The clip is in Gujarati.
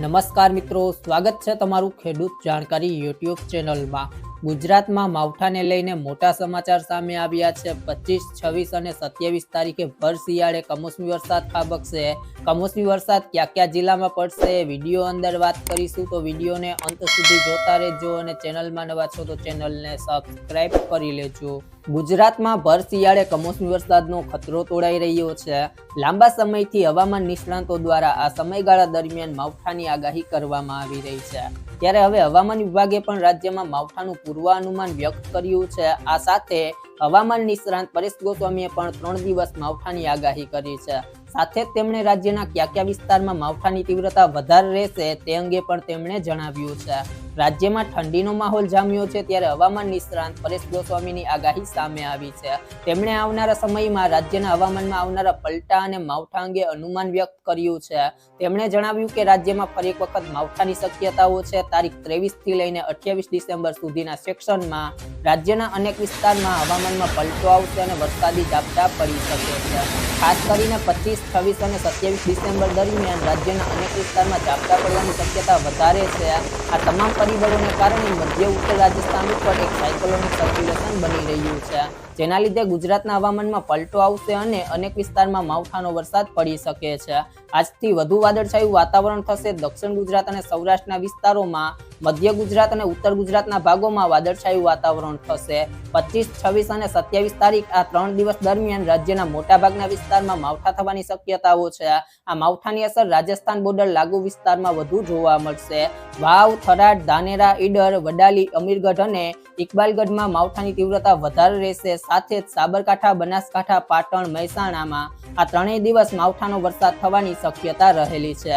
નમસ્કાર મિત્રો, સ્વાગત છે તમારું ખેડૂત જાણકારી યુટ્યુબ ચેનલમાં. ગુજરાતમાં માવઠાને લઈને મોટા સમાચાર સામે આવ્યા છે. પચીસ, છવ્વીસ અને સત્યાવીસ તારીખે ભર શિયાળે કમોસમી વરસાદ ખાબકશે. કમોસમી વરસાદ કયા કયા જિલ્લામાં પડશે વીડિયો અંદર વાત કરીશું. તો વિડીયોને અંત સુધી જોતા રહેજો અને ચેનલમાં નવા છો તો ચેનલને સબસ્ક્રાઈબ કરી લેજો. ગુજરાતમાં ભર શિયાળે કમોસમી વરસાદનો ખતરો તોડાઈ રહ્યો છે. લાંબા સમયથી હવામાન નિષ્ણાંતો દ્વારા આ સમયગાળા દરમિયાન માવઠાની આગાહી કરવામાં આવી રહી છે. ત્યારે હવે હવામાન વિભાગે પણ રાજ્યમાં માવઠાનું પૂર્વાનુમાન વ્યક્ત કર્યું છે. આ સાથે હવામાન નિષ્ણાંત પરેશ ગોસ્વામીએ પણ ત્રણ દિવસ માવઠાની આગાહી કરી છે. સાથે તેમણે રાજ્યના કયા કયા વિસ્તારમાં માવઠાની તીવ્રતા વધારે રહેશે તે અંગે પણ તેમણે જણાવ્યું છે. રાજ્યમાં ઠંડીનો માહોલ જામ્યો છે ત્યારે હવામાન નિષ્ણાંત પરેશ ગોસ્વામીની આગાહી સામે આવી છે. તેમણે આવનારા સમયમાં રાજ્યના હવામાનમાં આવનારા પલટા અને માવઠા અંગે અનુમાન વ્યક્ત કર્યું છે. તેમણે જણાવ્યું કે રાજ્યમાં ફરી એક વખત માવઠાની શક્યતાઓ છે. તારીખ ત્રેવીસથી લઈને અઠ્યાવીસ ડિસેમ્બર સુધીના સેક્શનમાં રાજ્યના અનેક વિસ્તારમાં હવામાનમાં પલટો આવશે અને વરસાદી ઝાપટા પડી શકે છે. ખાસ કરીને પચીસ, છવ્વીસ અને સત્યાવીસ ડિસેમ્બર દરમિયાન રાજ્યના અનેક વિસ્તારમાં ઝાપટા પડવાની શક્યતા વધારે છે. આ તમામ પરિબળોને કારણે મધ્ય ઉત્તર રાજસ્થાન ઉપર એક સાયકોલોનિક સર્ક્યુલેશન બની રહ્યું છે. જેના લીધે ગુજરાતના હવામાનમાં પલટો આવશે અને અનેક વિસ્તારમાં માવઠાનો વરસાદ પડી શકે છે. આજથી વધુ વાદળછાયું વાતાવરણ થશે. દક્ષિણ ગુજરાત અને સૌરાષ્ટ્રના વિસ્તારોમાં મધ્ય ગુજરાત અને ઉત્તર ગુજરાતના ભાગોમાં વાદળછાયું વાતાવરણ થશે. પચીસ, છવ્વીસ અને સત્યાવીસ તારીખ આ ત્રણ દિવસ દરમિયાન રાજ્યના મોટાભાગના વિસ્તારમાં માવઠા થવાની શક્યતાઓ છે. આ માવઠાની અસર રાજસ્થાન બોર્ડર લાગુ વિસ્તારમાં વધુ જોવા મળશે. વાવ, થરાદ, ધાનેરા, ઈડર, વડાલી, અમીરગઢ અને ઇકબાલગઢમાં માવઠાની તીવ્રતા વધારે રહેશે. સાથે જ સાબરકાંઠા, બનાસકાંઠા, પાટણ, મહેસાણામાં આ ત્રણેય દિવસ માવઠાનો વરસાદ થવાની શક્યતા રહેલી છે.